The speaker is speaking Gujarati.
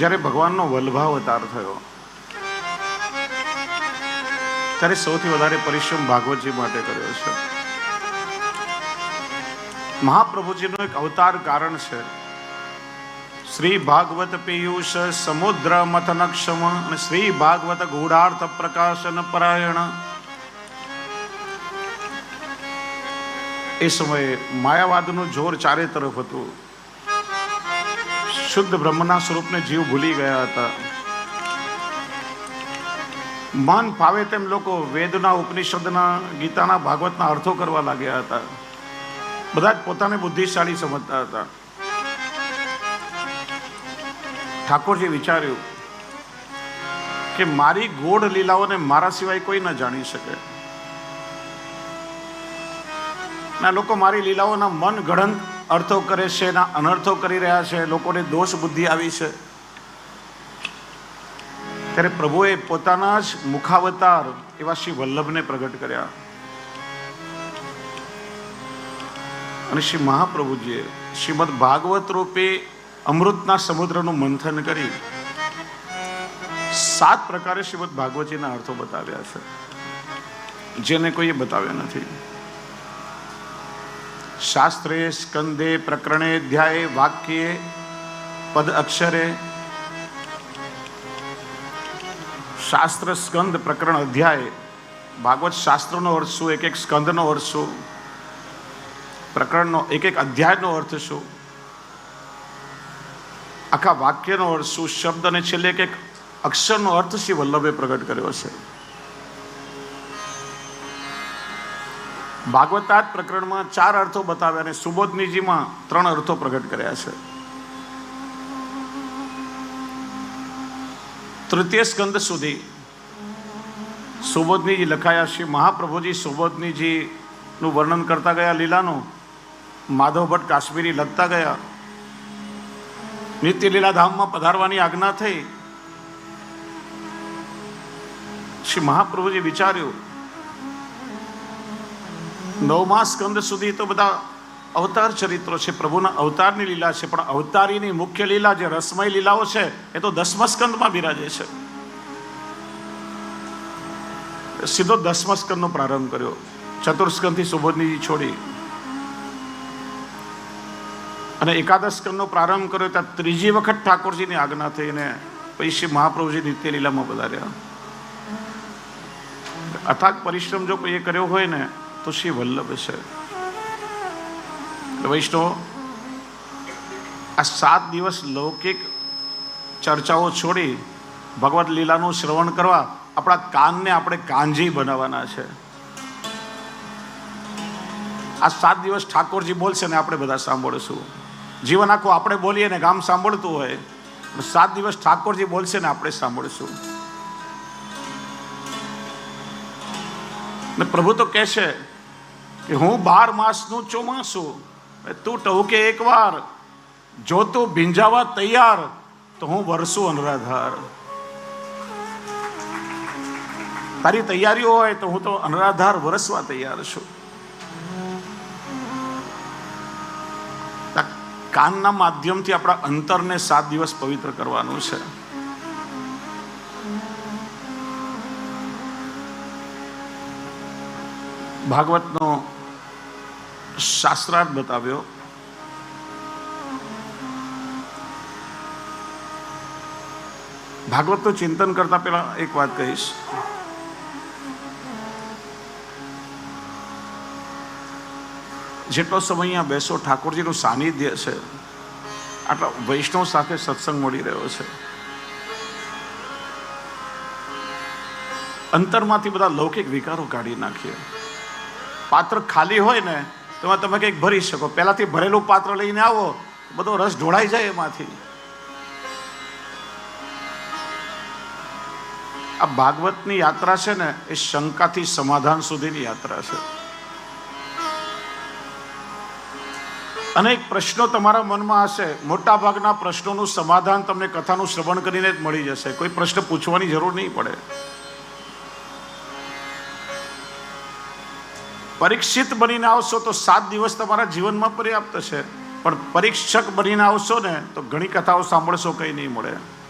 જ્યારે ભગવાનનો વલ્લભા અવતાર થયો, ત્યારે સૌથી વધારે પરિશ્રમ ભાગવતજી માટે કર્યો છે. મહાપ્રભુજીનો એક અવતાર કારણ છે, શ્રી ભાગવત પિયુષ સમુદ્ર મથનક્ષમ અને શ્રી ભાગવત ગૂઢાર્થ પ્રકાશન પરાયણ. એ સમયે માયાવાદનું જોર ચારે તરફ હતું. શુદ્ધ બ્રહ્મના સ્વરૂપને જીવ ભૂલી ગયા હતા મન ફાવે તેમ લોકો વેદના ઉપનિષદના ગીતાના ભાગવતના અર્થો કરવા લાગ્યા હતા બધા જ પોતાને બુદ્ધિશાળી સમજતા હતા ઠાકોરજી વિચાર્યું કે મારી ગોળ લીલાઓને મારા સિવાય કોઈ ન જાણી શકે ના લોકો મારી લીલાઓના મન ગઢંત અર્થો કરે છે એના અનર્થો કરી રહ્યા છે, લોકોને દોષ બુદ્ધિ આવી છે. ત્યારે પ્રભુએ પોતાના જ મુખાવતાર એવા શ્રી વલ્લભને પ્રગટ કર્યા. અને શ્રી મહાપ્રભુજીએ શ્રીમદ ભાગવત રૂપે અમૃતના સમુદ્રનું મંથન કરી સાત પ્રકારે શ્રીમદ ભાગવતજીના અર્થો બતાવ્યા છે. જેને કોઈએ બતાવ્યા નથી. શાસ્ત્રે સ્કંદે પ્રકરણે અધ્યાય વાક્યે પદ અક્ષરે શાસ્ત્ર સ્કંદ પ્રકરણ અધ્યાય. ભાગવત શાસ્ત્રનો અર્થ શું? એક એક સ્કંદનો અર્થ શું? પ્રકરણનો એક એક અધ્યાયનો અર્થ શું? આખા વાક્યનો અર્થ શું? શબ્દ અને છેલ્લે એક એક અક્ષરનો અર્થ શ્રી વલ્લભે પ્રગટ કર્યો છે. ભાગવતાત પ્રકરણમાં ચાર અર્થો બતાવ્યા અને સુબોધનીજીમાં ત્રણ અર્થો પ્રગટ કર્યા છે. તૃતીય સ્કંદ સુધી સુબોધનીજી લખાયા શ્રી મહાપ્રભુજી, સુબોધનીજીનું વર્ણન કરતા ગયા લીલાનું, માધવ ભટ્ટ કાશ્મીરી લખતા ગયા. નિત્ય લીલાધામમાં પધારવાની આજ્ઞા થઈ. શ્રી મહાપ્રભુજી વિચાર્યું નવમા સ્કંદ સુધી તો બધા અવતાર ચરિત્રો છે, પ્રભુના અવતારની લીલા છે, પણ અવતારીની મુખ્ય લીલા જે રસમય લીલાઓ છે, એ તો દસમા સ્કંદમાં બિરાજે છે. સીધો દસમા સ્કંદનો પ્રારંભ કર્યો. ચતુર્સ્કંદથી સુબોધનીજી છોડી. અને એકાદશ સ્કંદનો પ્રારંભ કર્યો, ત્યાં ત્રીજી વખત ઠાકોરજીની આજ્ઞા થઈને પછી મહાપ્રભુજી નિત્ય લીલામાં પધાર્યા. અથાગ પરિશ્રમ જો કોઈએ કર્યો હોય ને તો શ્રી વલ્લભ છે. વૈષ્ણવ, આ સાત દિવસ લૌકિક ચર્ચાઓ છોડી ભગવત લીલાનું શ્રવણ કરવા આપણા કાનને આપણે કાંજી બનાવવાના છે. આ સાત દિવસ ઠાકોરજી બોલશે ને આપણે બધા સાંભળશું. જીવન આખું આપણે બોલીએ ને ગામ સાંભળતું હોય સાત દિવસ ઠાકોરજી બોલશે ને આપણે સાંભળશું. ને પ્રભુ તો કહે છે કે હું બાર માસનું ચોમાસું. તું ટહુકે એકવાર. જો તું ભીંજાવા તૈયાર, તો હું વરસું અનરાધાર. તારી તૈયારીઓ હોય તો હું તો અનરાધાર વરસવા તૈયાર છું. કાનના માધ્યમથી આપણા અંતરને સાત દિવસ પવિત્ર કરવાનું છે. ભાગવતનો શાસ્ત્રાર્થ બતાવ્યો. ભાગવતનું ચિંતન કરતા પહેલા એક વાત કહીશ. જેટલો સમય અહીંયા બેસો, ઠાકોરજીનું સાનિધ્ય છે. આટલા વૈષ્ણવ સાથે સત્સંગ મળી રહ્યો છે. અંતરમાંથી બધા લૌકિક વિકારો કાઢી નાખીએ. પાત્ર ખાલી હોય ને તેમાં તમે કંઈક ભરી શકો. પહેલાથી ભરેલું પાત્ર લઈને આવો, બધો રસ ઢોળાઈ જાય એમાંથી. આ ભાગવતની યાત્રા છે ને, એ શંકાથી સમાધાન સુધીની યાત્રા છે. અનેક પ્રશ્નો તમારા મનમાં હશે. મોટા ભાગના પ્રશ્નોનું સમાધાન તમને કથાનું શ્રવણ કરીને જ મળી જશે. કોઈ પ્રશ્ન પૂછવાની જરૂર નહીં પડે. પરીક્ષિત બનીને આવશો તો સાત દિવસ તમારા જીવનમાં પર્યાપ્ત છે. પણ પરીક્ષક બનીને આવશો ને તો ઘણી કથાઓ સાંભળશો કંઈ નહીં મળે.